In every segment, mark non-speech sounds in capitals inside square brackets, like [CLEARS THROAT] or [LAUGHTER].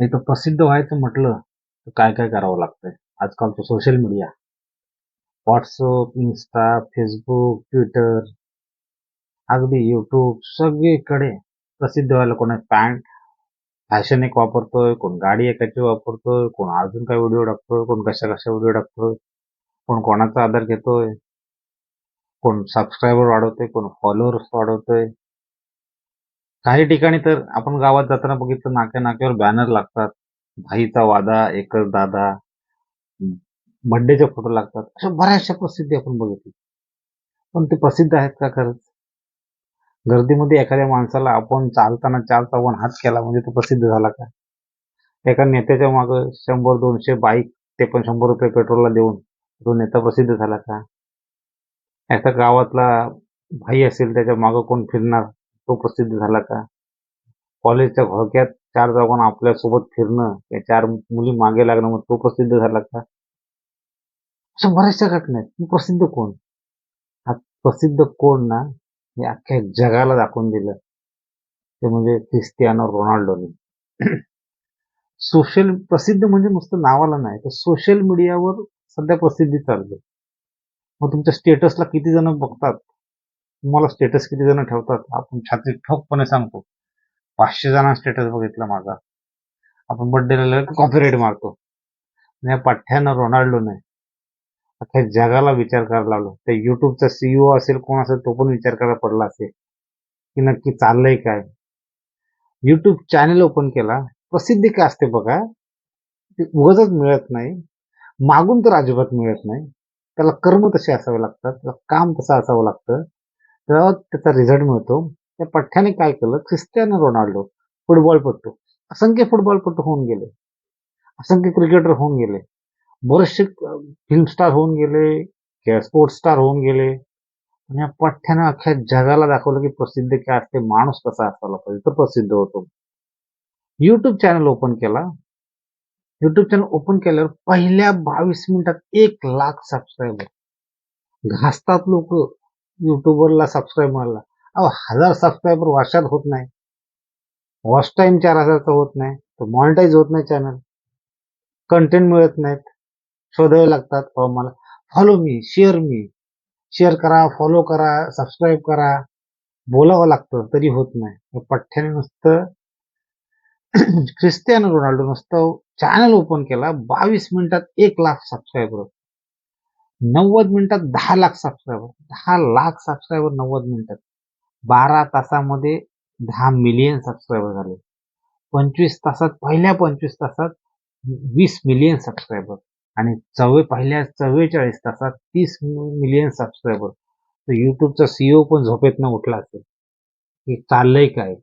नाही तर प्रसिद्ध व्हायचं म्हटलं तर काय काय करावं लागतंय? आजकालचं social media WhatsApp Insta Facebook Twitter अगदी यूट्यूब सगळीकडे प्रसिद्ध व्हायला कोण पॅन्ट फॅशन एक वापरतोय कोण गाडी एकाची वापरतोय कोण अजून काय व्हिडिओ टाकतोय कोण कशा कशा व्हिडिओ टाकतोय कोण कोणाचा आधार घेतोय कोण सबस्क्रायबर वाढवतोय कोण फॉलोअर्स वाढवतोय. काही ठिकाणी तर आपण गावात जाताना बघितलं नाक्या नाक्यावर बॅनर लागतात. भाईचा वादा एकच दादा बड्डेचे फोटो लागतात. अशा बऱ्याचशा प्रसिद्धी आपण बघितली पण ते प्रसिद्ध आहेत का खरंच? गर्दीमध्ये एखाद्या माणसाला आपण चालताना चालता आपण हात केला म्हणजे तो प्रसिद्ध झाला का? एका नेत्याच्या मागं शंभर दोनशे बाईक ते पण शंभर रुपये पेट्रोलला देऊन तो नेता प्रसिद्ध झाला का? एका गावातला भाई असेल त्याच्या मागं कोण फिरणार? तो प्रसिद्ध झाला का? कॉलेजच्या घोळक्यात चार जाऊन आपल्यासोबत फिरणं या चार मुली मागे लागणं मग तो प्रसिद्ध झाला का? अशा बऱ्याचशा घटना आहेत. प्रसिद्ध कोण? हा प्रसिद्ध कोण ना हे अख्ख्या जगाला दाखवून दिलं. ते म्हणजे क्रिस्टियानो रोनाल्डोने [CLEARS THROAT] सोशल प्रसिद्ध म्हणजे नुसतं नावाला नाही तर सोशल मीडियावर सध्या प्रसिद्धी चालते मग तुमच्या स्टेटसला किती जण बघतात? तुम्हाला स्टेटस किती जण ठेवतात आपण छाती ठोकपणे सांगतो. पाचशे जणांना स्टेटस बघितला माझा. आपण बड्डेला कॉपीराईट मारतो. या पठ्ठ्यानं रोनाल्डोने अख्ख्या जगाला विचार करायला लावलो. त्या युट्यूबचा सीईओ असेल कोण असेल तो पण विचार करायला पडला असेल. की नक्की चाललंय काय? युट्यूब चॅनल ओपन केला. प्रसिद्धी काय असते बघा? ती उगजच मिळत नाही. मागून तर अजिबात मिळत नाही. त्याला कर्म तसे असावे लागतात. त्याला काम तसं असावं लागतं. तेव्हा त्याचा रिझल्ट मिळतो त्या पठ्ठ्याने काय केलं? ख्रिस्टियानो रोनाल्डो फुटबॉलपट्टू असंख्य फुटबॉलपट्टू होऊन गेले. असंख्य क्रिकेटर होऊन गेले. बरेचसे फिल्म स्टार होऊन गेले स्पोर्ट्स स्टार होऊन गेले. आणि या पठ्ठ्यानं अख्ख्या जगाला दाखवलं की प्रसिद्ध काय असते माणूस कसा असायला पाहिजे तो प्रसिद्ध होतो. यूट्यूब चॅनल ओपन केला. यूट्यूब चॅनल ओपन केल्यावर पहिल्या बावीस मिनिटात एक लाख सबस्क्रायबर घासतात लोक. युट्यूबरला सबस्क्राईब मारला. अहो हजार सबस्क्रायबर वर्षात होत नाही. वॉच टाईम चार हजारचा होत नाही. तर मॉनिटाईज होत नाही चॅनल कंटेंट मिळत नाहीत. शोधावे लागतात. हो मला फॉलो मी शेअर मी शेअर करा फॉलो करा सबस्क्राईब करा. बोलावं लागतं तरी होत नाही. पठ्ठ्याने नुसतं [CLEARS THROAT] ख्रिस्तियानो रोनाल्डो नुसतं चॅनल ओपन केला. बावीस मिनिटात एक लाख सबस्क्रायबर नव्वद मिनिटात दहा लाख सबस्क्रायबर दहा लाख सबस्क्रायबर नव्वद मिनिटात. बारा तासामध्ये दहा मिलियन सबस्क्रायबर झाले. पंचवीस तासात पहिल्या पंचवीस तासात वीस मिलियन सबस्क्रायबर आणि चव्वे पहिल्या चव्वेचाळीस तासात तीस मिलियन सबस्क्रायबर तर युट्यूबचा सीईओ पण झोपेतनं उठला असेल. की चाललंय काय?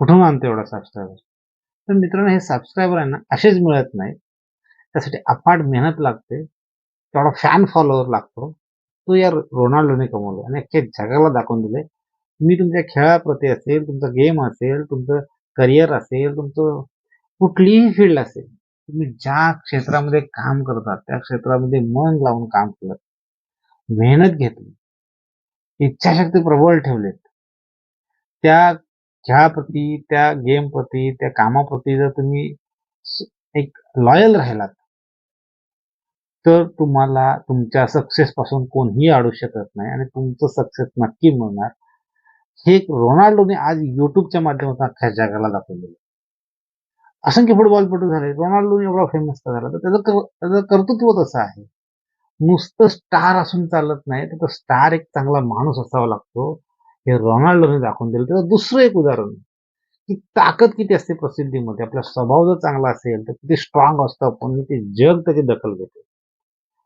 कुठून आणतो एवढा सबस्क्रायबर तर मित्रांनो हे सबस्क्रायबर आहे ना असेच मिळत नाही त्यासाठी अफाट मेहनत लागते. तेवढा फॅन फॉलोअर लागतो तो या रोनाल्डोने कमवला आणि अख्ख्या जगाला दाखवून दिले मी तुमच्या खेळाप्रती असेल तुमचा गेम असेल तुमचं करिअर असेल तुमचं कुठलीही फील्ड असेल तुम्ही ज्या क्षेत्रामध्ये काम करतात त्या क्षेत्रामध्ये मन लावून काम केलं मेहनत घेतली इच्छाशक्ती प्रबळ ठेवलेत त्या खेळाप्रती त्या गेमप्रती त्या कामाप्रती जर तुम्ही एक लॉयल राहिलात तर तुम्हाला तुमच्या सक्सेस पासून कोणीही अडू शकत नाही आणि तुमचं सक्सेस नक्की मिळणार. हे रोनाल्डोने आज युट्यूबच्या माध्यमातून अख्ख्या जगाला दाखवलेलं असंख्य फुटबॉलपटू झाले. रोनाल्डोने एवढा फेमस झाला. तर त्याचं त्याचं कर्तृत्व तसं आहे. नुसतं स्टार असून चालत नाही. तर स्टार एक चांगला माणूस असावा लागतो. हे रोनाल्डोने दाखवून दिलं. त्याचं दुसरं एक उदाहरण की ताकद किती असते प्रसिद्धीमध्ये. आपला स्वभाव जर चांगला असेल तर किती स्ट्रॉंग असतं पण ते जग त्याची दखल घेते.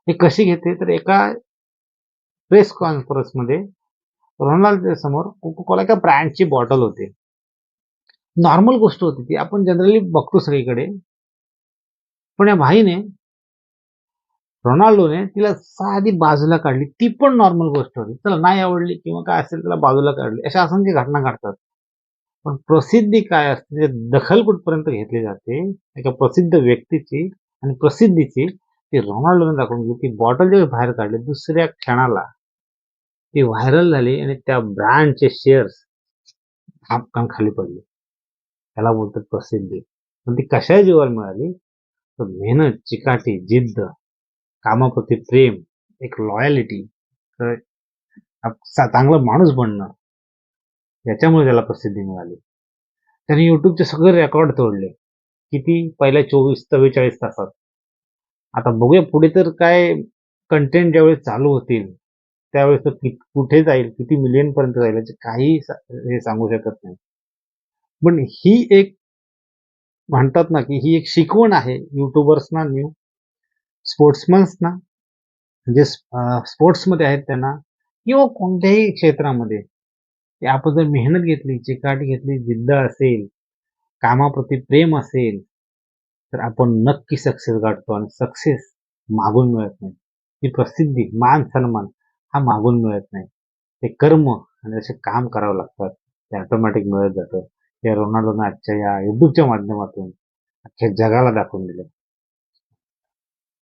हे कशी घेते? तर एका प्रेस कॉन्फरन्समध्ये रोनाल्डो समोर कोकोकोला एका ब्रँडची बॉटल होती. नॉर्मल गोष्ट होती ती. आपण जनरली बघतो सगळीकडे. पण या भाईने रोनाल्डोने तिला साधी बाजूला काढली. ती पण नॉर्मल गोष्ट होती. त्याला नाही आवडली किंवा काय असेल त्याला बाजूला काढली. अशा असंख्य घटना घडतात. पण प्रसिद्धी काय असते? दखल कुठपर्यंत घेतली जाते? एका प्रसिद्ध व्यक्तीची आणि प्रसिद्धीची ती रोनाल्डोने दाखवून गेली ती बॉटल जेव्हा बाहेर काढली दुसऱ्या क्षणाला ती व्हायरल झाली आणि त्या ब्रँडचे शेअर्स आपकान खाली पडले. त्याला बोलतात प्रसिद्धी. पण ती कशा जीवाला मिळाली? तर मेहनत चिकाटी जिद्द कामाप्रती प्रेम एक लॉयलिटी आप- चांगला माणूस बनणं याच्यामुळे त्याला प्रसिद्धी मिळाली. त्याने युट्यूबचे सगळे रेकॉर्ड तोडले. किती? पहिल्या चोवीस चव्वेचाळीस तासात. आता बघूया पुढे तर काय कंटेंट ज्यावेळेस चालू होतील त्यावेळेस तर कि- कुठे जाईल किती मिलियन पर्यंत जाईल याचे काही हे सांगू शकत नाही. पण ही एक म्हणतात ना की ही एक शिकवण आहे युट्यूबर्सना न्यू स्पोर्ट्समन्सना जे स्पोर्ट्समध्ये आहेत त्यांना किंवा कोणत्याही क्षेत्रामध्ये. आपण जर मेहनत घेतली चिकाटी घेतली जिद्द असेल कामाप्रती प्रेम असेल तर आपण नक्की सक्सेस गाठतो आणि सक्सेस मागून मिळत नाही. ती प्रसिद्धी मान सन्मान हा मागून मिळत नाही. ते कर्म आणि असे काम करावं लागतात. ते ऑटोमॅटिक मिळत जातं. या रोनाल्डोनं आजच्या या युट्यूबच्या माध्यमातून अख्ख्या जगाला दाखवून दिलं.